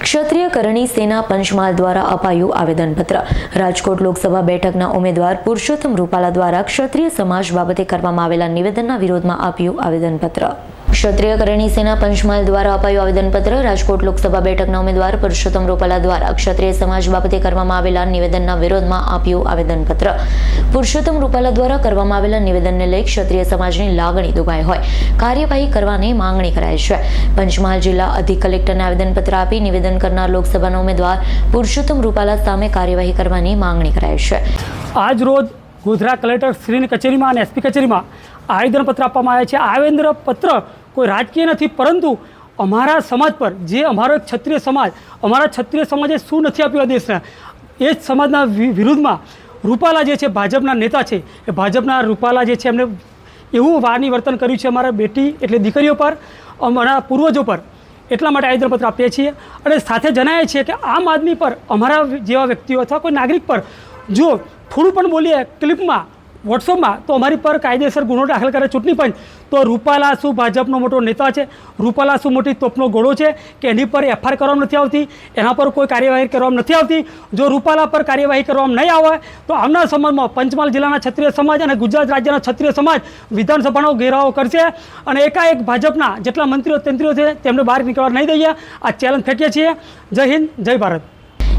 ક્ષત્રિય કરણી સેના પંચમહાલ દ્વારા અપાયું આવેદનપત્ર. રાજકોટ લોકસભા બેઠકના ઉમેદવાર પુરુષોત્તમ રૂપાલા દ્વારા ક્ષત્રિય સમાજ બાબતે કરવામાં આવેલા નિવેદનના વિરોધમાં આપ્યું આવેદનપત્ર. ક્ષત્રિય કરણી સેના પંચમહાલ દ્વારા અપાયું આવેદનપત્ર. રાજકોટ લોકસભા બેઠકના ઉમેદવાર પુરુષોત્તમ રૂપાલા દ્વારા ક્ષત્રિય સમાજ બાબતે કરવામાં આવેલા નિવેદનના વિરોધમાં આપ્યું આવેદનપત્ર. પુરુષોત્તમ રૂપાલા દ્વારા કરવામાં આવેલા નિવેદનને લઈ ક્ષત્રિય સમાજની લાગણી દુભાઈ હોય. કાર્યવાહી કરવાની માંગણી કરાઈ છે. પંચમહાલ જિલ્લા અધિક કલેક્ટરને આવેદનપત્ર આપી નિવેદન કરનાર લોકસભાના ઉમેદવાર પુરુષોત્તમ રૂપાલા સામે કાર્યવાહી કરવાની માંગણી કરાઈ છે. આજ રોજ ગોધરા કલેક્ટર શ્રીની કચેરીમાં અને એસપી કચેરીમાં આવેદનપત્ર આપવામાં આવ્યા છે. આવેદનપત્ર કોઈ રાજકીય નથી, પરંતુ અમારા સમાજ પર, જે અમારો ક્ષત્રિય સમાજ, અમારા ક્ષત્રિય સમાજે શું નથી આપ્યું દેશને? એ જ સમાજના વિરુદ્ધમાં રૂપાલા જે છે, ભાજપના નેતા છે, એ ભાજપના રૂપાલા જે છે એમને એવું વાની વર્તન કર્યું છે અમારા બેટી એટલે દીકરીઓ પર, અમારા પૂર્વજો પર, એટલા માટે આવેદનપત્ર આપીએ છીએ. અને સાથે જણાવીએ છીએ કે આમ આદમી પર, અમારા જેવા વ્યક્તિઓ અથવા કોઈ નાગરિક પર જો થોડું પણ બોલીએ ક્લિપમાં વોટ્સઅપમાં તો અમારી પર કાયદેસર ગુનો દાખલ કરે ચૂંટણી પંચ. તો રૂપાલા શું ભાજપનો મોટો નેતા છે? રૂપાલા શું મોટી તોપનો ઘોડો છે કે એની પર એફઆઈઆર કરવામાં નથી આવતી? એના પર કોઈ કાર્યવાહી કરવામાં નથી આવતી? જો રૂપાલા પર કાર્યવાહી કરવામાં નહીં આવે, તો આવનાર સમયમાં પંચમહાલ જિલ્લાના ક્ષત્રિય સમાજ અને ગુજરાત રાજ્યના ક્ષત્રિય સમાજ વિધાનસભાનો ઘેરાવો કરશે અને એકાએક ભાજપના જેટલા મંત્રીઓ તંત્રીઓ છે તેમને બહાર નીકળવા નહીં દઈએ. આ ચેલેન્જ ફેંકીએ છીએ. જય હિન્દ, જય ભારત.